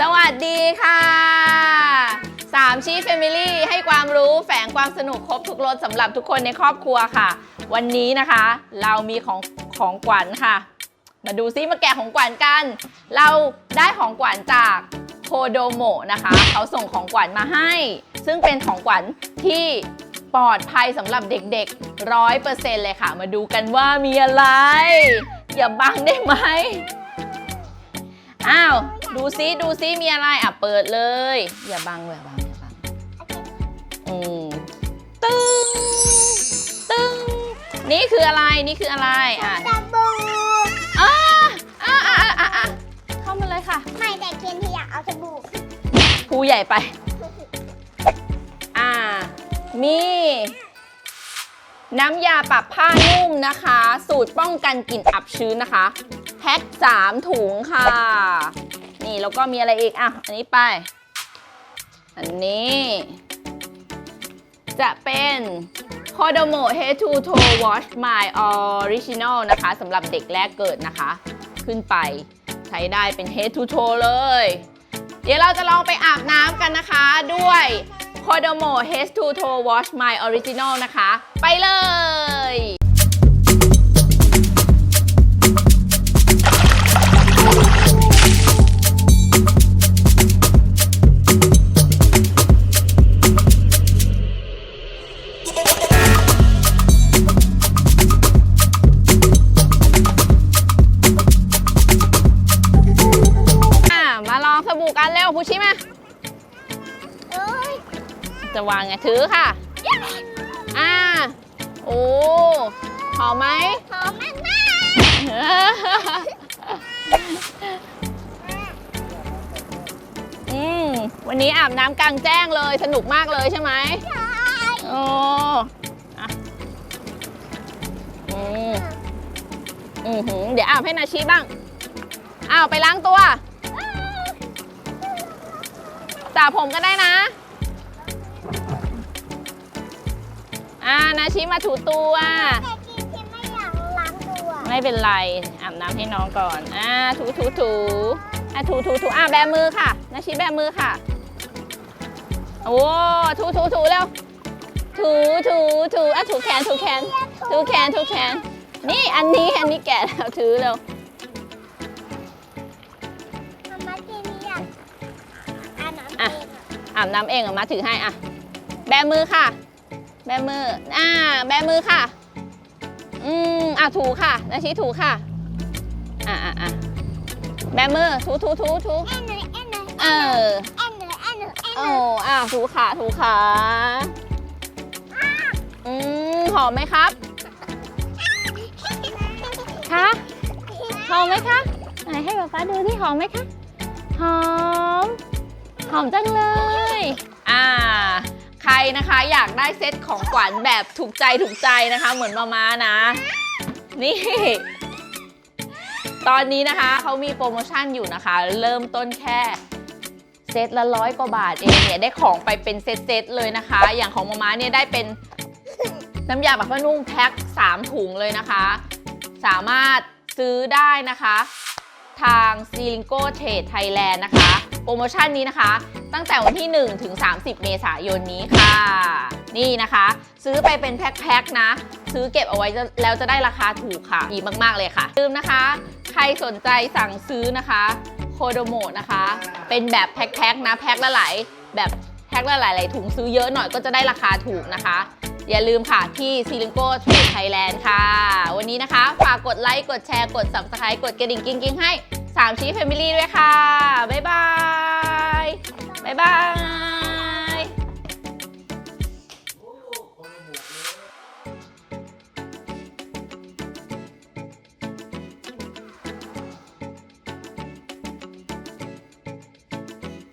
สวัสดีค่ะสามชีแฟมิลี่ให้ความรู้แฝงความสนุกครบทุกรสสำหรับทุกคนในครอบครัวค่ะ วันนี้นะคะ เรามีของของขวัญค่ะ มาดูซิมาแกะของขวัญกัน เราได้ของขวัญจากโคโดโมนะคะ เขาส่งของขวัญมาให้ ซึ่งเป็นของขวัญที่ปลอดภัยสำหรับเด็กๆร้อยเปอร์เซ็นต์เลยค่ะ มาดูกันว่ามีอะไร อย่าบังได้ไหม ดูซิดูซิมีอะไรอะเปิดเลย อย่าบังอย่าบังอย่าบังอืมตึ้งตึ้งนี่คืออะไรนี่คืออะไรอะสบู่อ่าอ่าอ่าอ่าอ่าเข้ามาเลยค่ะ ไม่แต่เคนที่อยากเอาสบู่ภูใหญ่ไป อ่า มี น้ำยาปรับผ้านุ่มนะคะ สูตรป้องกันกลิ่นอับชื้นนะคะ แพ็ค3ถุงค่ะ นี่แล้วก็มีอะไรอีกอะอันนี้ไป อันนี้ จะเป็น Kodomo Head to Toe Wash My Original นะคะสำหรับเด็กแรกเกิดนะคะ ขึ้นไปใช้ได้เป็น Head to Toe เลย เดี๋ยวเราจะลองไปอาบน้ำกันนะคะด้วย Kodomo Head to Toe Wash My Original นะคะ ไปเลย จะวางไงถือค่ะ อ่า โอ้หอมไหมหอมมากมากอืมวันนี้อาบน้ำกลางแจ้งเลยสนุกมากเลยใช่ไหมใช่โอ้อะอืมอือหือเดี๋ยวอาบให้นาชีบ้างอ้าวไปล้างตัวสระผมก็ได้นะ อ่านาชีมาถูตัว แต่กินที่ไม่อยากล้างตัวไม่เป็นไรอาบน้ำให้น้องก่อนอ่าถูถูถูอะถูถูถูอะแบมือค่ะ นาชีแบมือค่ะ โอ้ถูถูถูเร็วถูถูถูอะถูแขนถูแขนถูแขนถูแขน นี่อันนี้อันนี้แกะแล้วถือเร็วทำไมกินอยากอ่านน้ำอะเองอะอาบน้ำเองเหรอมาถือให้อะ แบมือค่ะ แบมือ อ่า แบมือค่ะ อืมอะถูค่ะนาชีถูค่ะ อะอะอะแบมือ ถูถูถูถูแอนเอเออเออโอ้อะถูขาถูขาอืมหอมไหมครับ คะหอมไหมคะ ไหนให้ป๊าป๊าดูที่หอมไหมคะ หอม หอมจังเลย อ่า ใครนะคะอยากได้เซตของขวัญแบบถูกใจถูกใจนะคะ เหมือนมามานะ นี่ ตอนนี้นะคะเขามีโปรโมชั่นอยู่นะคะ เริ่มต้นแค่เซตละร้อยกว่าบาทเองเนี่ยได้ของไปเป็นเซตๆเลยนะคะ อย่างของมาม่าเนี่ยได้เป็นน้ำยาปรับผ้านุ่มแพ็ค3ถุงเลยนะคะ สามารถซื้อได้นะคะ ทางซีลิงโกเทรดไทยแลนด์นะคะ โปรโมชั่นนี้นะคะ ตั้งแต่วันที่ 1 ถึง 30 เมษายนนี้ค่ะ นี่นะคะ ซื้อไปเป็นแพ็คๆนะ ซื้อเก็บเอาไว้แล้วจะได้ราคาถูกค่ะ ดีมากๆเลยค่ะลืมนะคะ ใครสนใจสั่งซื้อนะคะโคโดโมนะคะ เป็นแบบแพ็คๆนะแพ็คละหลายแบบแพ็คละหลายๆถุงซื้อเยอะหน่อยก็จะได้ราคาถูกนะคะอย่าลืมค่ะที่ซีลิงโกเทรดไทยแลนด์ค่ะ วันนี้นะคะ ฝากกดไลค์ กดแชร์ กด subscribe กดกระดิ่งกิ้งๆให้ 3 ชี้ Family ด้วยค่ะ